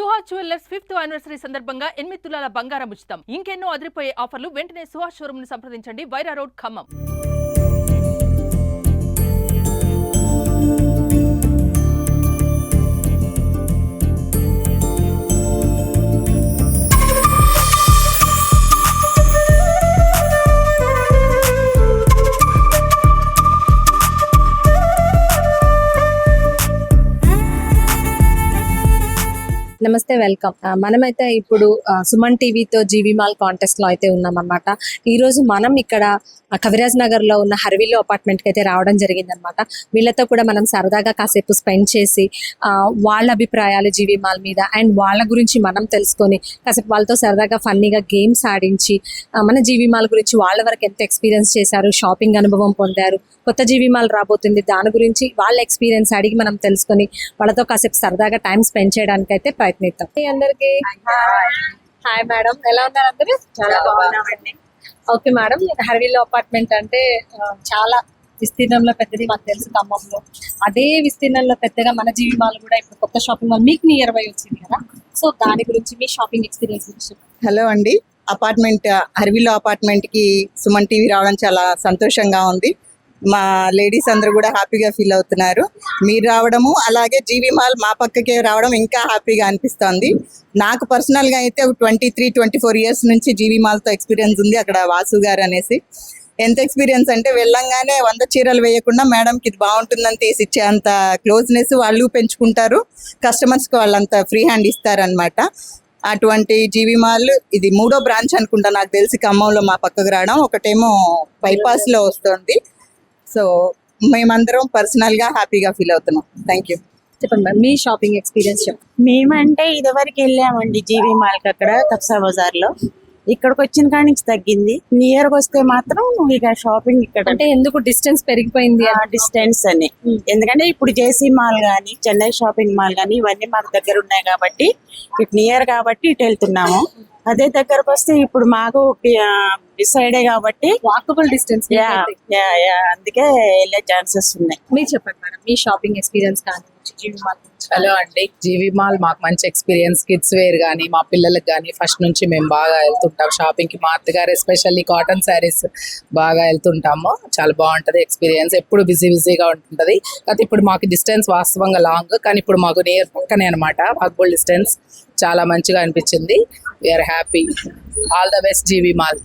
Suhas jewellers fifth anniversary సందర్భంగా ఎనిమిది తులాల బంగారం ఉచితం. ఇంకెన్నో అదిరిపోయే ఆఫర్లు వెంటనే సుహాస్ షోరూమ్ను సంప్రదించండి. వైరా రోడ్ ఖమ్మం. అయితే వెల్కమ్. మనమైతే ఇప్పుడు సుమన్ టీవీతో జీవి మాల్ కాంటెస్ట్లో అయితే ఉన్నాం అనమాట ఈ రోజు మనం ఇక్కడ కవిరాజ్ నగర్లో ఉన్న హర్విల్లో అపార్ట్మెంట్కి అయితే రావడం జరిగింది అనమాట వీళ్ళతో కూడా మనం సరదాగా కాసేపు స్పెండ్ చేసి వాళ్ళ అభిప్రాయాలు జీవి మాల్ మీద అండ్ వాళ్ళ గురించి మనం తెలుసుకొని కాసేపు వాళ్ళతో సరదాగా ఫన్నీగా గేమ్స్ ఆడించి మన జీవి మాల్ గురించి వాళ్ళ వరకు ఎంత ఎక్స్పీరియన్స్ చేశారు షాపింగ్ అనుభవం పొందారు కొత్త జీవి మాల్ రాబోతుంది దాని గురించి వాళ్ళ ఎక్స్పీరియన్స్ అడిగి మనం తెలుసుకొని వాళ్ళతో కాసేపు సరదాగా టైం స్పెండ్ చేయడానికి అయితే ప్రయత్నిద్దాం. Hey అందరికి. హాయ్ మేడం ఎలా ఉన్నారు అందరూ? చాలా బాగున్నామండి. ఓకే మేడం హర్విల్లో అపార్ట్మెంట్ అంటే చాలా విస్తీర్ణంలో పెద్దది మాకు తెలుసు ఖమ్మంలో. అదే విస్తీర్ణంలో పెద్దగా మన జీవి మాల్ కూడా ఇప్పుడు కొత్త షాపింగ్ మాల్ మీకు నియర్ బై వచ్చింది కదా. సో దాని గురించి మీ షాపింగ్ ఎక్స్పీరియన్స్ గురించి చెప్పండి. హలో అండి. అపార్ట్మెంట్ హర్విలో అపార్ట్మెంట్కి సుమన్ టీవీ రావడం చాలా సంతోషంగా ఉంది. మా లేడీస్ అందరూ కూడా హ్యాపీగా ఫీల్ అవుతున్నారు. మీరు రావడము అలాగే జీవి మాల్ మా పక్కకే రావడం ఇంకా హ్యాపీగా అనిపిస్తుంది. నాకు పర్సనల్గా అయితే ఒక twenty three twenty four years నుంచి జీవి మాల్తో ఎక్స్పీరియన్స్ ఉంది అక్కడ వాసు గారు అనేసి. ఎంత ఎక్స్పీరియన్స్ అంటే వెళ్ళంగానే వంద చీరలు వేయకుండా మేడంకి ఇది బాగుంటుందని తీసి ఇచ్చే అంత క్లోజ్నెస్ వాళ్ళు పెంచుకుంటారు. కస్టమర్స్కి వాళ్ళంత ఫ్రీ హ్యాండ్ ఇస్తారనమాట అటువంటి జీవి మాల్ ఇది మూడో బ్రాంచ్ అనుకుంటా నాకు తెలిసి ఖమ్మంలో మా పక్కకు రావడం. ఒకటేమో బైపాస్లో లో వస్తుంది. సో మేమందరం personal గా హ్యాపీగా ఫీల్ అవుతున్నాం. థ్యాంక్ యూ చెప్పండి మేడం మీ షాపింగ్ ఎక్స్పీరియన్స్ చెప్పండి. మేమంటే ఇదివరకు వెళ్ళామండి జీవి మాల్కి అక్కడ కప్సా బజార్లో ఇక్కడికి వచ్చిన కాడి నుంచి తగ్గింది. నియర్ వస్తే మాత్రం ఇక షాపింగ్ ఇక్కడ అంటే ఎందుకు డిస్టెన్స్ పెరిగిపోయింది అని? డిస్టెన్స్ అని. ఎందుకంటే ఇప్పుడు జేసీ మాల్ గానీ చెన్నై షాపింగ్ మాల్ గానీ ఇవన్నీ మాకు దగ్గర ఉన్నాయి కాబట్టి ఇటు నియర్ కాబట్టి ఇటు వెళ్తున్నాము. అదే దగ్గరకు వస్తే ఇప్పుడు మాకు డిసైడే కాబట్టి walkable distance yeah yeah yeah అందుకే వెళ్ళే ఛాన్సెస్ ఉన్నాయి. మీరు చెప్పండి మేడం మీ షాపింగ్ ఎక్స్పీరియన్స్ కానీ జీవి మాల్ గురించి. హలో అండి. జీవి మాల్ మాకు మంచి ఎక్స్పీరియన్స్ కిడ్స్ వేర్ కానీ మా పిల్లలకు కానీ ఫస్ట్ నుంచి మేము బాగా వెళ్తుంటాం. షాపింగ్కి మా అత్తగారు ఎస్పెషల్లీ కాటన్ శారీస్ బాగా వెళ్తుంటాము. చాలా బాగుంటుంది ఎక్స్పీరియన్స్ ఎప్పుడు బిజీ బిజీగా ఉంటుంటుంది కాకపోతే ఇప్పుడు మాకు డిస్టెన్స్ వాస్తవంగా లాంగ్ కానీ ఇప్పుడు మాకు నియర్ పక్కనే అనమాట వాకబుల్ డిస్టెన్స్ చాలా మంచిగా అనిపించింది. We are happy all the best GV mall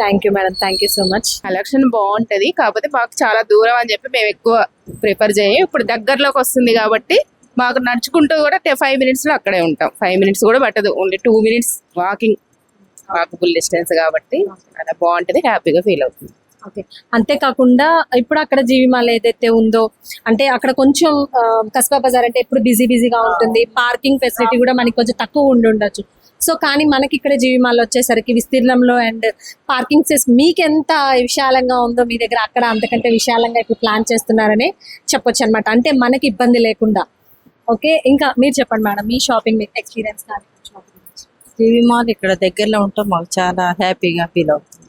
thank you madam thank you so much collection బాగుంటది. కాకపోతే మాకు చాలా దూరం అని చెప్పి మేము ఎక్కువ ప్రిఫర్ చేయం ఇప్పుడు దగ్గరలోకి వస్తుంది కాబట్టి మాకు నడుచుకుంటూ కూడా ఫైవ్ మినిట్స్లో అక్కడే ఉంటాం. ఫైవ్ మినిట్స్ కూడా పట్టదు. Only two minutes walking walkable distance కాబట్టి అలా బాగుంటుంది. హ్యాపీగా ఫీల్ అవుతుంది. ఓకే. అంతేకాకుండా ఇప్పుడు అక్కడ జీవిమాల ఏదైతే ఉందో అంటే అక్కడ కొంచెం కస్బా బజార్ అంటే ఎప్పుడు బిజీ బిజీగా ఉంటుంది. పార్కింగ్ ఫెసిలిటీ కూడా మనకి కొంచెం తక్కువ ఉండి ఉండొచ్చు. సో కానీ మనకి ఇక్కడ జీవిమాల వచ్చేసరికి విస్తీర్ణంలో అండ్ పార్కింగ్ సెస్ మీకు ఎంత విశాలంగా ఉందో మీ దగ్గర అక్కడ అంతకంటే విశాలంగా ఇప్పుడు ప్లాన్ చేస్తున్నారనే చెప్పొచ్చు అనమాట అంటే మనకి ఇబ్బంది లేకుండా. ఓకే. ఇంకా మీరు చెప్పండి మేడం మీ షాపింగ్ ఎక్స్పీరియన్స్ కానీ షాపింగ్ జీవి మాల్ ఇక్కడ దగ్గరలో ఉంటాం మాకు చాలా హ్యాపీగా ఫీల్ అవుతుంది.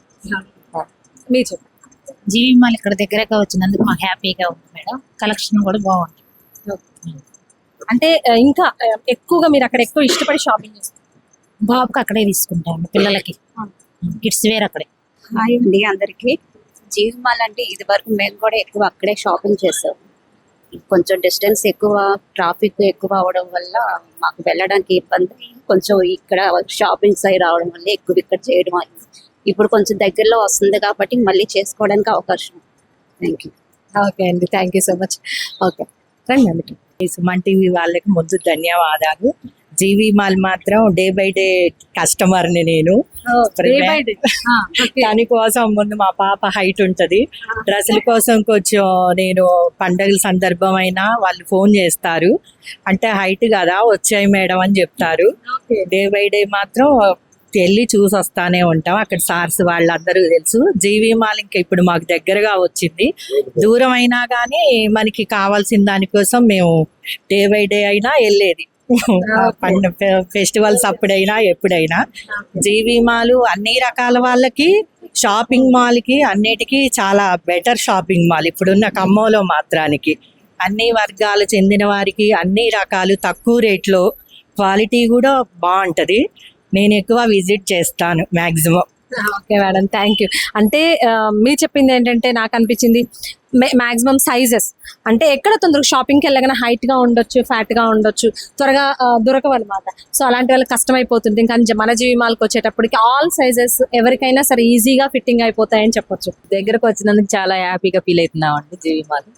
మీరు చెప్పండి. జీవి మాల్ ఇక్కడ దగ్గరగా వచ్చినందుకు మాకు హ్యాపీగా ఉంది మేడం. కలెక్షన్ కూడా బాగుంది. అంటే ఇంకా ఎక్కువగా మీరు అక్కడ ఎక్కువ ఇష్టపడి షాపింగ్ చేస్తారు. బాబుకి అక్కడే తీసుకుంటాము పిల్లలకి. కిడ్స్ వేర్ అక్కడే. హాయ్ అండి అందరికి. జీవిమాల్ అంటే ఇది వరకు మేము కూడా ఎక్కువ అక్కడే షాపింగ్ చేసాం కొంచెం డిస్టెన్స్ ఎక్కువ ట్రాఫిక్ ఎక్కువ అవడం వల్ల మాకు వెళ్ళడానికి ఇబ్బంది. కొంచెం ఇక్కడ షాపింగ్ సైడ్ రావడం వల్ల ఎక్కువ ఇక్కడ చేయడం ఇప్పుడు కొంచెం దగ్గరలో వస్తుంది కాబట్టి మళ్ళీ చేసుకోవడానికి అవకాశం థ్యాంక్ యూ ఓకే అండి. Thank you so much okay. రండి అండి ఈ సుమన్ టీవీ వాళ్ళకి ముందు ధన్యవాదాలు. జీవి మాల్ మాత్రం డే బై డే కస్టమర్ని నేను. by day. ఆ, okay. దానికోసం ముందు మా పాప హైట్ ఉంటది. డ్రెస్సుల కోసం కొంచెం నేను పండగల సందర్భమైనా వాళ్ళు ఫోన్ చేస్తారు. అంటే హైట్ కదా వచ్చాయి మేడం అని చెప్తారు. డే బై డే మాత్రం వెళ్ళి చూసి వస్తానే ఉంటాం. అక్కడ సార్స్ వాళ్ళందరూ తెలుసు. జీవి మాల్ ఇంకా ఇప్పుడు మాకు దగ్గరగా వచ్చింది. దూరం అయినా కానీ మనకి కావాల్సిన దానికోసం మేము డే బై డే అయినా వెళ్ళేది. ఫెస్టివల్స్ అప్పుడైనా ఎప్పుడైనా. జీవి మాల్ అన్ని రకాల వాళ్ళకి షాపింగ్ మాల్కి అన్నిటికీ చాలా బెటర్ షాపింగ్ మాల్. ఇప్పుడున్న ఖమ్మంలో మాత్రానికి. అన్ని వర్గాలు చెందిన వారికి అన్ని రకాలు తక్కువ రేట్లో క్వాలిటీ కూడా బాగుంటది నేను ఎక్కువ విజిట్ చేస్తాను maximum. Okay madam thank you. అంటే మీరు చెప్పింది ఏంటంటే నాకు అనిపించింది మాక్సిమం సైజెస్. అంటే ఎక్కడ తొందరగా షాపింగ్కి వెళ్ళగానే హైట్గా ఉండొచ్చు ఫ్యాట్గా ఉండొచ్చు త్వరగా ఆ, దొరకవు అనమాట సో అలాంటి వాళ్ళకి కష్టమైపోతుంది. ఇంకా జ- మన జీవి మాల్కి వచ్చేటప్పటికి ఆల్ సైజెస్ ఎవరికైనా సరే ఈజీగా ఫిట్టింగ్ అయిపోతాయని చెప్పొచ్చు. దగ్గరకు వచ్చినందుకు చాలా హ్యాపీగా ఫీల్ అవుతున్నాం అండి జీవి మాల్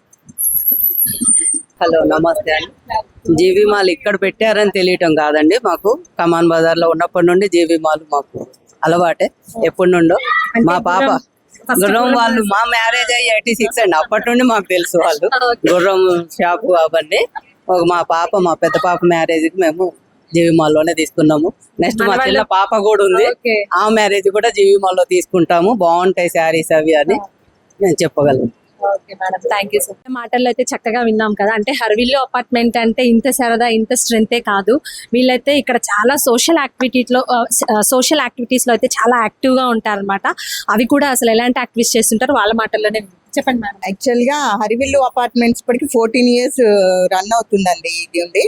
హలో నమస్తే అండి. జీవి మాల్ ఇక్కడ పెట్టారని తెలియటం కాదండి మాకు. కమాన్ బజార్లో ఉన్నప్పటి నుండి జీవి మాల్ మాకు అలవాటే. ఎప్పటి నుండో. మా పాప గుర్రం వాళ్ళు మా మ్యారేజ్ అయ్యి ఎయిటీ సిక్స్ అండి. అప్పటి నుండి మాకు తెలుసు వాళ్ళు. గుర్రం షాపు అవన్నీ. ఒక మా పాప మా పెద్ద పాప మ్యారేజ్కి మేము జీవి మాల్లోనే తీసుకున్నాము. నెక్స్ట్ మా చిన్న పాప కూడా ఉంది. ఆ మ్యారేజ్ కూడా జీవి మాల్లో తీసుకుంటాము. బాగుంటాయి శారీస్ అవి అని నేను చెప్పగలను. Okay madam thank you sir మాటల్లో అయితే చక్కగా విన్నాం కదా అంటే హర్విల్లో అపార్ట్మెంట్ అంటే ఇంత సరదా ఇంత స్ట్రెంతే కాదు. వీళ్ళైతే ఇక్కడ చాలా సోషల్ యాక్టివిటీలో సోషల్ యాక్టివిటీస్లో అయితే చాలా యాక్టివ్గా ఉంటారన్నమాట. అవి కూడా అసలు ఎలాంటి యాక్టివిటీస్ చేస్తుంటారు వాళ్ళ మాటల్లోనే చెప్పండి మేడం. యాక్చువల్గా హరివిల్లు అపార్ట్మెంట్స్ ఇప్పటికి ఫోర్టీన్ ఇయర్స్ రన్ అవుతుందండి ఇది ఉంది.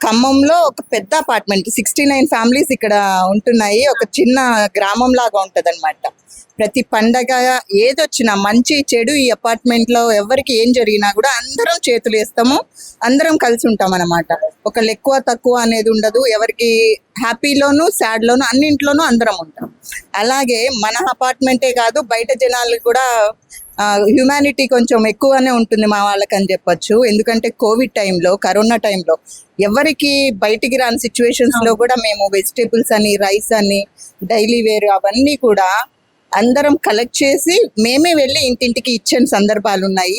ఖమ్మంలో ఒక పెద్ద అపార్ట్మెంట్ సిక్స్టీ నైన్ ఫ్యామిలీస్ ఇక్కడ ఉంటున్నాయి. ఒక చిన్న గ్రామం లాగా ఉంటది ప్రతి పండగ ఏదొచ్చినా మంచి చెడు ఈ అపార్ట్మెంట్లో ఎవరికి ఏం జరిగినా కూడా అందరం చేతులు వేస్తాము. అందరం కలిసి ఉంటాం అనమాట ఒకళ్ళు ఎక్కువ తక్కువ అనేది ఉండదు. ఎవరికి హ్యాపీలోను సాడ్ లోను అన్నింట్లోనూ అందరం ఉంటాం. అలాగే మన అపార్ట్మెంటే కాదు బయట జనాలకు కూడా హ్యుమానిటీ కొంచెం ఎక్కువనే ఉంటుంది మా వాళ్ళకని చెప్పొచ్చు. ఎందుకంటే కోవిడ్ టైంలో కరోనా టైంలో ఎవరికి బయటికి రాని సిచ్యువేషన్స్లో కూడా మేము వెజిటేబుల్స్ అని రైస్ అని డైలీ వేర్ అవన్నీ కూడా అందరం కలెక్ట్ చేసి మేమే వెళ్ళి ఇంటింటికి ఇచ్చిన సందర్భాలు ఉన్నాయి.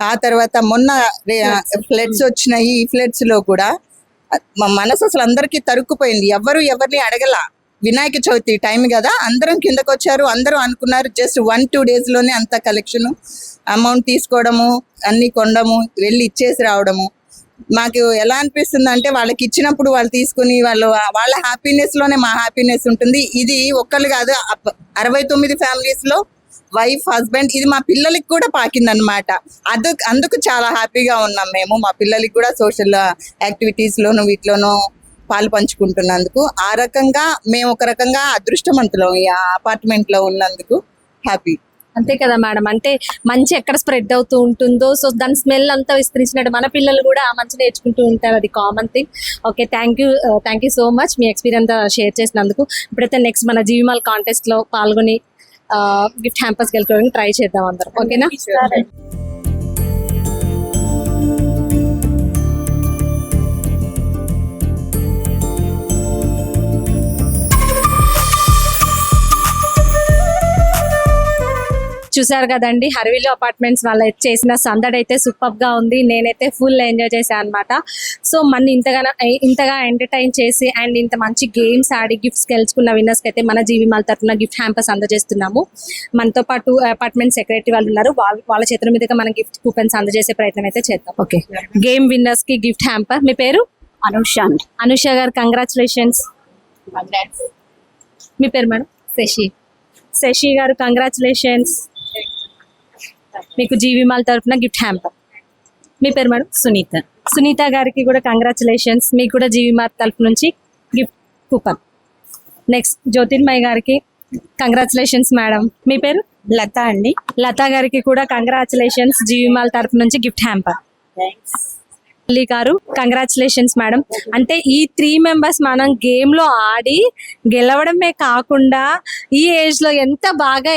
ఆ తర్వాత మొన్న ఫ్లడ్స్ వచ్చినాయి. ఈ ఫ్లడ్స్లో కూడా మా మనసు అసలు అందరికీ తరుక్కుపోయింది. ఎవరు ఎవరిని అడగల. వినాయక చవితి టైం కదా. అందరం కిందకు వచ్చారు. అందరూ అనుకున్నారు జస్ట్ వన్ టూ డేస్లోనే అంత కలెక్షన్ అమౌంట్ తీసుకోవడము అన్ని కొనడము వెళ్ళి ఇచ్చేసి రావడము. మాకు ఎలా అనిపిస్తుంది అంటే వాళ్ళకి ఇచ్చినప్పుడు వాళ్ళు తీసుకుని వాళ్ళు వాళ్ళ హ్యాపీనెస్లోనే మా హ్యాపీనెస్ ఉంటుంది. ఇది ఒక్కళ్ళు కాదు అరవై తొమ్మిది ఫ్యామిలీస్లో వైఫ్ హస్బెండ్ ఇది మా పిల్లలకి కూడా పాకింది అనమాట అది అందుకు చాలా హ్యాపీగా ఉన్నాం మేము. మా పిల్లలకి కూడా సోషల్ యాక్టివిటీస్ లోను వీటిలోనూ పాలు పంచుకుంటున్నందుకు. ఆ రకంగా మేము ఒక రకంగా అదృష్టవంతులం ఈ అపార్ట్మెంట్లో ఉన్నందుకు హ్యాపీ అంతే కదా మేడం. అంటే మంచి ఎక్కడ స్ప్రెడ్ అవుతూ ఉంటుందో సో దాని స్మెల్ అంతా విస్తరించినట్టు మన పిల్లలు కూడా ఆ మంచి నేర్చుకుంటూ ఉంటారు. అది common thing okay thank you thank you so much me experience share చేసినందుకు. ఇప్పుడైతే నెక్స్ట్ మన జీవిమాల్ కాంటెస్ట్లో పాల్గొని uh, గిఫ్ట్ హ్యాంపర్స్ గెలుకోవడానికి ట్రై చేద్దాం అందరం. ఓకేనా చూసారు కదండి. హర్విలో అపార్ట్మెంట్స్ వాళ్ళ చేసిన సందడి అయితే సూపర్గా ఉంది. నేనైతే ఫుల్ ఎంజాయ్ చేశాను అనమాట సో మన ఇంతగా ఇంతగా ఎంటర్టైన్ చేసి అండ్ ఇంత మంచి గేమ్స్ ఆడి గిఫ్ట్స్ గెలుచుకున్న విన్నర్స్ అయితే మన జీవి మాల్ తరఫున గిఫ్ట్ హ్యాంపర్స్ అందజేస్తున్నాము. మనతో పాటు అపార్ట్మెంట్ సెక్రటరీ వాళ్ళు ఉన్నారు. వాళ్ళ వాళ్ళ చేతుల మీదుగా మనం గిఫ్ట్ కూపన్స్ అందజేసే ప్రయత్నం అయితే చేద్దాం. ఓకే. గేమ్ విన్నర్స్కి గిఫ్ట్ హ్యాంపర్ మీ పేరు? అనుష అనుష గారు కంగ్రాచులేషన్స్ మీ పేరు మేడం? శశి. శశి గారు కంగ్రాచులేషన్స్ మీకు జీవి మాల్ తరఫున గిఫ్ట్ హ్యాంపర్. మీ పేరు మేడం? సునీత. సునీత గారికి కూడా కంగ్రాచులేషన్స్ మీకు కూడా జీవి మాల్ తరఫు నుంచి గిఫ్ట్ కూపన్. నెక్స్ట్ జ్యోతిర్మయ్ గారికి కంగ్రాచులేషన్స్ మేడం. మీ పేరు? లత అండి. లతా గారికి కూడా కంగ్రాచులేషన్స్ జీవి మాల్ తరఫు నుంచి గిఫ్ట్ హ్యాంపర్. గారు కంగ్రాచులేషన్స్ మేడం. అంటే ఈ త్రీ మెంబర్స్ మనం గేమ్లో ఆడి గెలవడమే కాకుండా ఈ ఏజ్లో ఎంత బాగా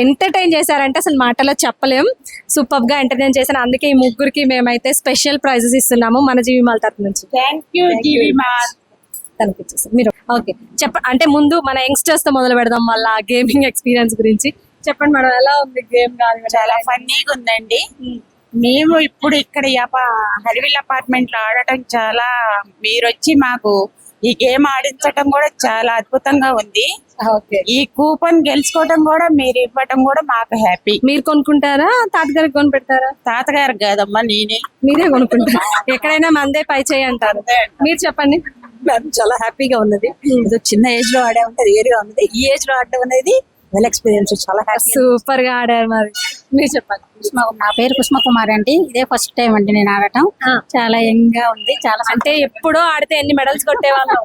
ఎంటర్టైన్ చేశారంటే అసలు మాటలో చెప్పలేం. సూపర్గా ఎంటర్టైన్ చేశారు అందుకే ఈ ముగ్గురికి మేమైతే స్పెషల్ ప్రైజెస్ ఇస్తున్నాము మన జీవి మాల్ తరఫు నుంచి. Thank you GV mall. మీరు ఓకే. చెప్ప అంటే ముందు మన యంగ్స్టర్స్తో మొదలు పెడదాం వాళ్ళ గేమింగ్ ఎక్స్పీరియన్స్ గురించి. చెప్పండి మేడం ఎలా ఉంది గేమ్ చాలా ఫన్నీగా ఉందండి. మేము ఇప్పుడు ఇక్కడ హరివిల్ అపార్ట్మెంట్లో ఆడటం చాలా మీరు వచ్చి మాకు ఈ గేమ్ ఆడించటం కూడా చాలా అద్భుతంగా ఉంది. ఓకే. ఈ కూపన్ గెలుచుకోవటం కూడా మీరు ఇవ్వటం కూడా మాకు హ్యాపీ. మీరు కొనుక్కుంటారా? తాతగారికి కొని పెడతారా తాతగారు కాదమ్మా నేనే. మీరే కొనుక్కుంటారు? ఎక్కడైనా మందే పై చేయి అంటారు. మీరు చెప్పండి. మేము చాలా హ్యాపీగా ఉన్నది. ఏదో చిన్న ఏజ్లో ఆడే ఉంటే వేరుగా ఉన్నది. ఈ ఏజ్లో ఆడడం అనేది వెల్ ఎక్స్పీరియన్స్ చాలా హ్యాపీ. సూపర్గా ఆడారు మరి. మీరు చెప్పండి నా పేరు కుసుమకుమారి అండి. ఇదే ఫస్ట్ టైం అండి నేను ఆడటం. చాలా యంగ్గా ఉంది. చాలా అంటే ఎప్పుడో ఆడితే ఎన్ని medals కొట్టేవాళ్ళం?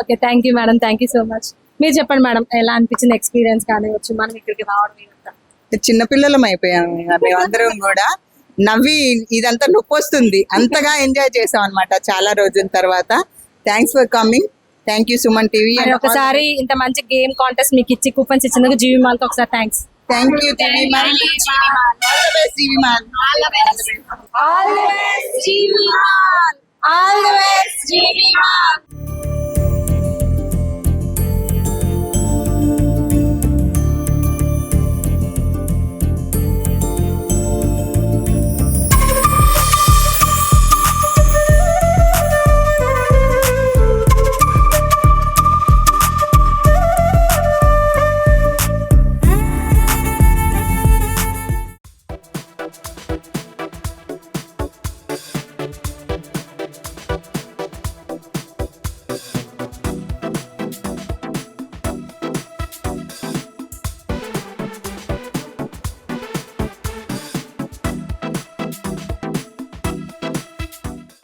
Okay thank you madam thank you so much మీరు చెప్పండి మేడం ఎలా అనిపించింది ఎక్స్పీరియన్స్ కానివచ్చు మనం ఇక్కడికి రావడం. చిన్నపిల్లలం అయిపోయాం మేమందరం కూడా నవ్వి ఇదంతా నొప్పి వస్తుంది. అంతగా ఎంజాయ్ చేసాం అనమాట చాలా రోజుల తర్వాత. Thanks for coming thank you Suman TV ఒకసారి ఇంత మంచి గేమ్ కాంటెస్ట్ మీకు ఇచ్చి కూపన్స్ ఇచ్చినందుకు జీవి మాల్కి ఒకసారి thanks Thank you, TV man. All the best, TV man. All the best. All the best, TV man. All the best, TV man.